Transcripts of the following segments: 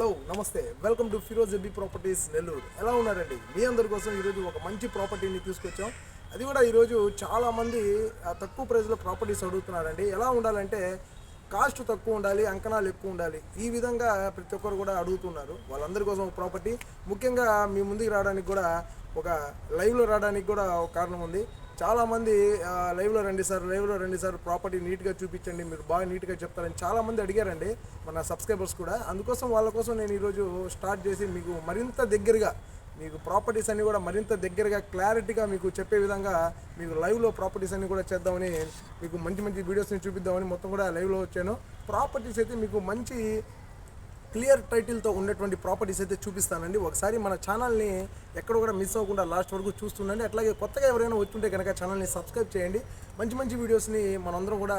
Hello నమస్తే. Welcome to Firoz ఎబ్బి properties Nellore. ఎలా ఉన్నారండి? మీ అందరి కోసం ఈరోజు ఒక మంచి ప్రాపర్టీని తీసుకొచ్చాం. అది కూడా ఈరోజు చాలామంది తక్కువ ప్రైస్లో ప్రాపర్టీస్ అడుగుతున్నారండి. ఎలా ఉండాలంటే కాస్ట్ తక్కువ ఉండాలి అంకణాలు ఎక్కువ ఉండాలి. ఈ విధంగా ప్రతి ఒక్కరు కూడా అడుగుతున్నారు. వాళ్ళందరి కోసం ఒక ప్రాపర్టీ. ముఖ్యంగా మీ ముందుకు రావడానికి కూడా ఒక లైవ్లో రావడానికి కూడా ఒక కారణం ఉంది. చాలామంది లైవ్లో రండి సార్ లైవ్లో రండి సార్ ప్రాపర్టీ నీట్గా చూపించండి మీరు బాగా నీట్గా చెప్తారని చాలామంది అడిగారండి మన సబ్స్క్రైబర్స్ కూడా. అందుకోసం వాళ్ళ కోసం నేను ఈరోజు స్టార్ట్ చేసి మీకు మరింత దగ్గరగా మీకు ప్రాపర్టీస్ అన్నీ కూడా మరింత దగ్గరగా క్లారిటీగా మీకు చెప్పే విధంగా మీకు లైవ్లో ప్రాపర్టీస్ అన్నీ కూడా చేద్దామని మీకు మంచి మంచి వీడియోస్ని చూపిద్దామని మొత్తం కూడా లైవ్లో వచ్చాను. ప్రాపర్టీస్ అయితే మీకు మంచి క్లియర్ టైటిల్తో ఉన్నటువంటి ప్రాపర్టీస్ అయితే చూపిస్తానండి. ఒకసారి మన ఛానల్ని ఎక్కడ కూడా మిస్ అవ్వకుండా లాస్ట్ వరకు చూస్తుండండి. అట్లాగే కొత్తగా ఎవరైనా వచ్చుంటే కనుక ఛానల్ని సబ్స్క్రైబ్ చేయండి. మంచి మంచి వీడియోస్ని మనందరం కూడా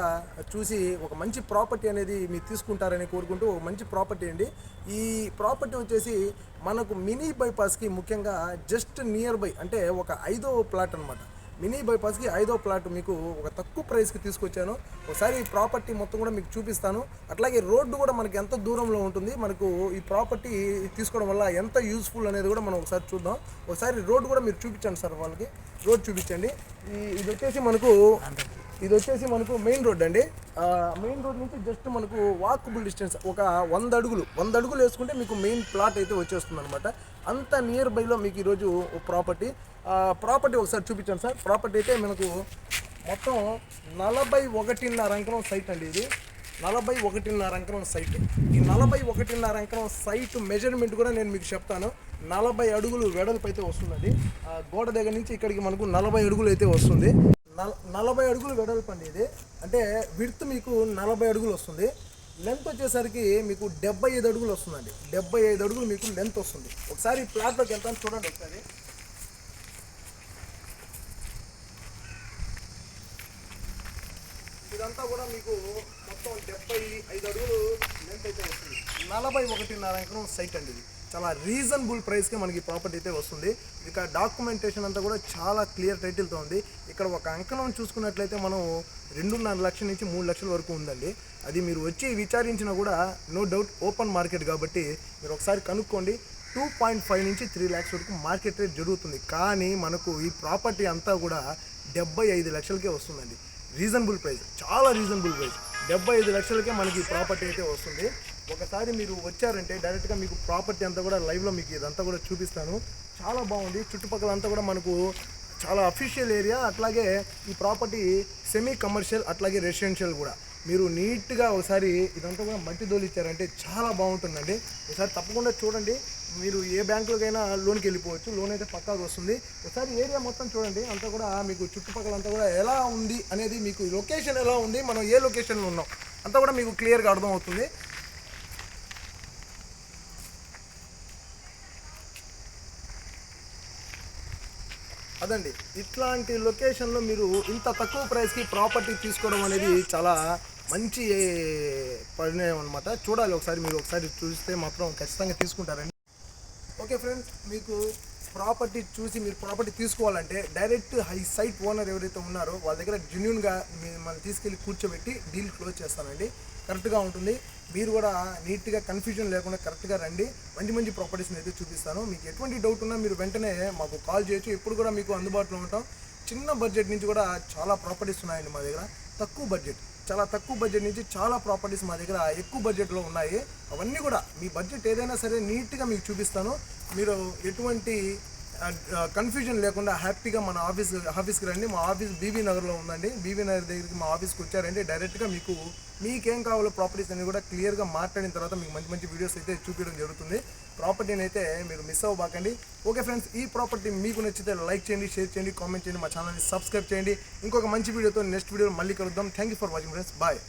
చూసి ఒక మంచి ప్రాపర్టీ అనేది మీరు తీసుకుంటారని కోరుకుంటూ ఒక మంచి ప్రాపర్టీ అండి. ఈ ప్రాపర్టీ వచ్చేసి మనకు మినీ బైపాస్కి ముఖ్యంగా జస్ట్ నియర్ బై అంటే ఒక ఐదో ప్లాట్ అనమాట మినీ బైపాస్కి ఐదో ప్లాట్ మీకు ఒక తక్కువ ప్రైస్కి తీసుకొచ్చాను. ఒకసారి ఈ ప్రాపర్టీ మొత్తం కూడా మీకు చూపిస్తాను. అట్లాగే రోడ్డు కూడా మనకి ఎంత దూరంలో ఉంటుంది మనకు ఈ ప్రాపర్టీ తీసుకోవడం వల్ల ఎంత యూస్ఫుల్ అనేది కూడా మనం ఒకసారి చూద్దాం. ఒకసారి రోడ్డు కూడా మీరు చూపించండి సార్ వాళ్ళకి. రోడ్ చూపించండి. ఈ ఇది వచ్చేసి మనకు ఇది వచ్చేసి మనకు మెయిన్ రోడ్ అండి. మెయిన్ రోడ్ నుంచి జస్ట్ మనకు వాకబుల్ డిస్టెన్స్ ఒక వంద అడుగులు. వంద అడుగులు వేసుకుంటే మీకు మెయిన్ ప్లాట్ అయితే వచ్చేస్తుంది అనమాట అంత నియర్ బైలో మీకు ఈరోజు ప్రాపర్టీ ప్రాపర్టీ ఒకసారి చూపించండి సార్. ప్రాపర్టీ అయితే మనకు మొత్తం నలభై ఒకటిన్నర అంకరం సైట్ అండి ఇది. నలభై ఒకటిన్నర అంకరం సైట్ ఈ నలభై ఒకటిన్నర అంకరం సైట్ మెజర్మెంట్ కూడా నేను మీకు చెప్తాను. నలభై అడుగులు వెడల్పు అయితే వస్తుంది గోడ దగ్గర నుంచి ఇక్కడికి మనకు నలభై అడుగులు అయితే వస్తుంది. నలభై అడుగులు వెడల్పు అండి ఇది. అంటే విడ్త్ మీకు నలభై అడుగులు వస్తుంది. లెంత్ వచ్చేసరికి మీకు డెబ్బై ఐదు అడుగులు వస్తుందండి. డెబ్బై ఐదు అడుగులు మీకు లెంత్ వస్తుంది. ఒకసారి ప్లాట్లోకి వెళ్తాను చూడండి ఒకసారి. ఇదంతా కూడా మీకు మొత్తం డెబ్బై ఐదు అడుగులు లెంత్ అయితే వస్తుంది. నలభై ఒకటిన్నర ఎకరం సైట్ అండి ఇది. చాలా రీజనబుల్ ప్రైస్కి మనకి ప్రాపర్టీ అయితే వస్తుంది. ఇక డాక్యుమెంటేషన్ అంతా కూడా చాలా క్లియర్ టైటిల్తో ఉంది. ఇక్కడ ఒక అంకణం చూసుకున్నట్లయితే మనం రెండున్నర లక్షల నుంచి మూడు లక్షల వరకు ఉందండి. అది మీరు వచ్చి విచారించినా కూడా నో డౌట్ ఓపెన్ మార్కెట్ కాబట్టి మీరు ఒకసారి కనుక్కోండి. టూ పాయింట్ ఫైవ్ నుంచి త్రీ ల్యాక్స్ వరకు మార్కెట్ రేట్ జరుగుతుంది. కానీ మనకు ఈ ప్రాపర్టీ అంతా కూడా డెబ్బై ఐదు లక్షలకే వస్తుందండి. రీజనబుల్ ప్రైస్ చాలా రీజనబుల్ ప్రైస్ డెబ్బై ఐదు లక్షలకే మనకి ప్రాపర్టీ అయితే వస్తుంది. ఒకసారి మీరు వచ్చారంటే డైరెక్ట్గా మీకు ప్రాపర్టీ అంతా కూడా లైవ్లో మీకు ఇదంతా కూడా చూపిస్తాను. చాలా బాగుంది. చుట్టుపక్కల అంతా కూడా మనకు చాలా అఫీషియల్ ఏరియా అట్లాగే ఈ ప్రాపర్టీ సెమీ కమర్షియల్ అట్లాగే రెసిడెన్షియల్ కూడా. మీరు నీట్గా ఒకసారి ఇదంతా కూడా మట్టి దోలిచ్చారంటే చాలా బాగుంటుందండి. ఒకసారి తప్పకుండా చూడండి. మీరు ఏ బ్యాంకులకైనా లోన్కి వెళ్ళిపోవచ్చు. లోన్ అయితే పక్కాగా వస్తుంది. ఒకసారి ఏరియా మొత్తం చూడండి. అంతా కూడా మీకు చుట్టుపక్కల అంతా కూడా ఎలా ఉంది అనేది మీకు లొకేషన్ ఎలా ఉంది? మనం ఏ లొకేషన్లో ఉన్నాం? అంతా కూడా మీకు క్లియర్గా అర్థం అదండి. ఇట్లాంటి లొకేషన్లో మీరు ఇంత తక్కువ ప్రైస్కి ప్రాపర్టీ తీసుకోవడం అనేది చాలా మంచి పరిణయం అనమాట చూడాలి ఒకసారి మీరు ఒకసారి చూస్తే మాత్రం ఖచ్చితంగా తీసుకుంటారండి. ఓకే ఫ్రెండ్స్ మీకు ప్రాపర్టీ చూసి మీరు ప్రాపర్టీ తీసుకోవాలంటే డైరెక్ట్ హై సైట్ ఓనర్ ఎవరైతే ఉన్నారో వాళ్ళ దగ్గర జెన్యున్గా మిమ్మల్ని తీసుకెళ్ళి కూర్చోబెట్టి డీల్ క్లోజ్ చేస్తానండి. కరెక్ట్గా ఉంటుంది. మీరు కూడా నీట్గా కన్ఫ్యూజన్ లేకుండా కరెక్ట్గా రండి. మంచి మంచి ప్రాపర్టీస్ని అయితే చూపిస్తాను. మీకు ఎటువంటి డౌట్ ఉన్నా మీరు వెంటనే మాకు కాల్ చేయొచ్చు. ఎప్పుడు కూడా మీకు అందుబాటులో ఉంటాం. చిన్న బడ్జెట్ నుంచి కూడా చాలా ప్రాపర్టీస్ ఉన్నాయండి మా దగ్గర. తక్కువ బడ్జెట్ చాలా తక్కువ బడ్జెట్ నుంచి చాలా ప్రాపర్టీస్ మా దగ్గర ఎక్కువ బడ్జెట్లో ఉన్నాయి. అవన్నీ కూడా మీ బడ్జెట్ ఏదైనా సరే నీట్గా మీకు చూపిస్తాను. మీరు ఎటువంటి కన్ఫ్యూజన్ uh, లేకుండా హ్యాపీగా మన ఆఫీస్ ఆఫీస్కి రండి. మా ఆఫీస్ బీబీ నగర్లో ఉందండి. బీబీ నగర్ దగ్గరికి మా ఆఫీస్కి వచ్చారంటే డైరెక్ట్గా మీకు మీకేం కావాలో ప్రాపర్టీస్ అన్ని కూడా క్లియర్గా మాట్లాడిన తర్వాత మీకు మంచి మంచి వీడియోస్ అయితే చూపించడం జరుగుతుంది. ప్రాపర్టీని అయితే మీరు మిస్ అవ్వబాకండి ఓకే ఫ్రెండ్స్ ఈ ప్రాపర్టీ మీకు నచ్చితే లైక్ చేయండి షేర్ చేయండి కామెంట్ చేయండి మా ఛానల్ని సబ్స్క్రైబ్ చేయండి. ఇంకొక మంచి వీడియోతో నెక్స్ట్ వీడియో మళ్ళీ కలుద్దాం. Thank you for watching friends bye